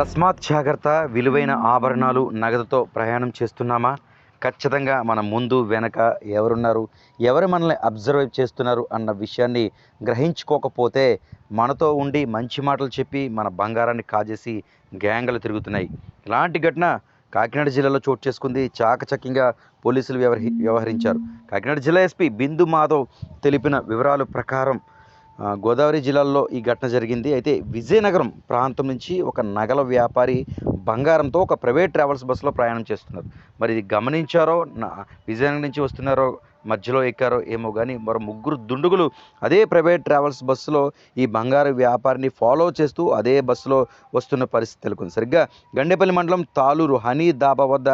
తస్మాత్ జాగ్రత్త విలువైన ఆభరణాలు నగదుతో ప్రయాణం చేస్తున్నామా? ఖచ్చితంగా మన ముందు వెనక ఎవరున్నారు? ఎవరు మనల్ని అబ్జర్వ్ చేస్తున్నారు అన్న విషయాన్ని గ్రహించుకోకపోతే మనతో ఉండి మంచి మాటలు చెప్పి మన బంగారాన్ని కాజేసి గ్యాంగులు తిరుగుతున్నాయి. ఇలాంటి ఘటన కాకినాడ జిల్లాలో చోటు చేసుకుంది. చాకచక్యంగా పోలీసులు వ్యవహరి వ్యవహరించారు. కాకినాడ జిల్లా ఎస్పీ బిందు మాధవ్ తెలిపిన వివరాల ప్రకారం గోదావరి జిల్లాలో ఈ ఘటన జరిగింది. అయితే విజయనగరం ప్రాంతం నుంచి ఒక నగల వ్యాపారి బంగారంతో ఒక ప్రైవేట్ ట్రావెల్స్ బస్సులో ప్రయాణం చేస్తున్నారు. మరి ఇది గమనించారో నా- విజయనగరం నుంచి వస్తున్నారో మధ్యలో ఎక్కారో ఏమో కానీ మరో ముగ్గురు దుండుగులు అదే ప్రైవేట్ ట్రావెల్స్ బస్సులో ఈ బంగారు వ్యాపారిని ఫాలో చేస్తూ అదే బస్సులో వస్తున్న పరిస్థితి నెలకొంది. సరిగ్గా గండేపల్లి మండలం తాలూరు హనీ దాబా వద్ద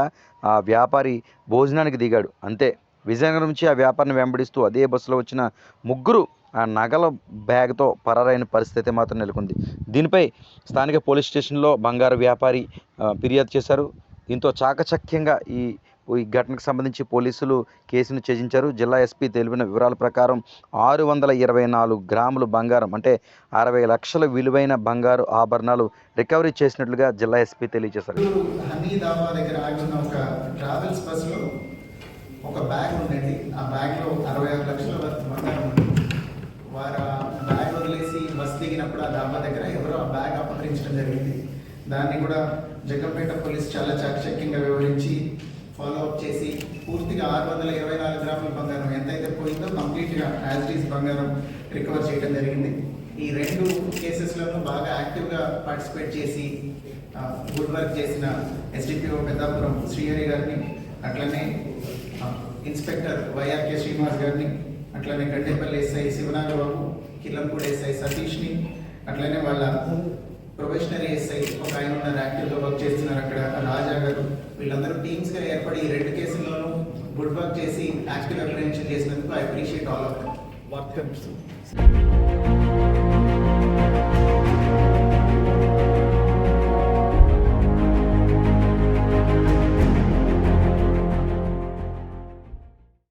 ఆ వ్యాపారి భోజనానికి దిగాడు. అంతే. విజయనగరం నుంచి ఆ వ్యాపారిని వెంబడిస్తూ అదే బస్సులో వచ్చిన ముగ్గురు ఆ నగల బ్యాగ్తో పరారైన పరిస్థితి మాత్రం నెలకొంది. దీనిపై స్థానిక పోలీస్ స్టేషన్లో బంగారు వ్యాపారి ఫిర్యాదు చేశారు. దీంతో చాకచక్యంగా ఈ ఈ ఘటనకు సంబంధించి పోలీసులు కేసును ఛేదించారు. జిల్లా ఎస్పీ తెలిపిన వివరాల ప్రకారం ఆరు వందల ఇరవై నాలుగు గ్రాములు బంగారం అంటే అరవై లక్షల విలువైన బంగారు ఆభరణాలు రికవరీ చేసినట్లుగా జిల్లా ఎస్పీ తెలియజేశారు. ఒక బ్యాగ్ ఉందండి. ఆ బ్యాగ్లో అరవై ఆరు లక్షల వరకు బంగారం చేసి బస్ దిగినప్పుడు ఆ దాబా దగ్గర ఎవరో ఆ బ్యాగ్ అపహరించడం జరిగింది. దాన్ని కూడా జగ్గంపేట పోలీస్ చాలా చాకచక్యంగా వివరించి ఫాలో అప్ చేసి పూర్తిగా ఆరు వందల ఇరవై నాలుగు గ్రాముల బంగారం ఎంతైతే పోయిందో కంప్లీట్గా యాజ్ ఈస్ బంగారం రికవర్ చేయడం జరిగింది. ఈ రెండు కేసెస్లోనూ బాగా యాక్టివ్గా పార్టిసిపేట్ చేసి గుడ్ వర్క్ చేసిన ఎస్డిపిఓ పెద్దాపురం శ్రీహరి గారిని అట్లనే ఇన్స్పెక్టర్ వైఆర్కే శ్రీనివాస్ గారిని అట్లనే గడ్డేపల్లి ఎస్ఐ శివనాగబాబు కిల్లంపూడి ఎస్ఐ సతీష్ని అట్లనే వాళ్ళ ప్రొఫెషనరీ ఎస్ఐ ఒక ఆయన ఉన్నారు యాక్టివ్గా వర్క్ చేస్తున్నారు అక్కడ రాజా గారు. వీళ్ళందరూ టీమ్స్గా ఏర్పడి ఈ రెండు కేసుల్లోనూ గుడ్ వర్క్ చేసి యాక్టివ్ అప్రహెన్షన్ చేసినందుకు I appreciate all of them work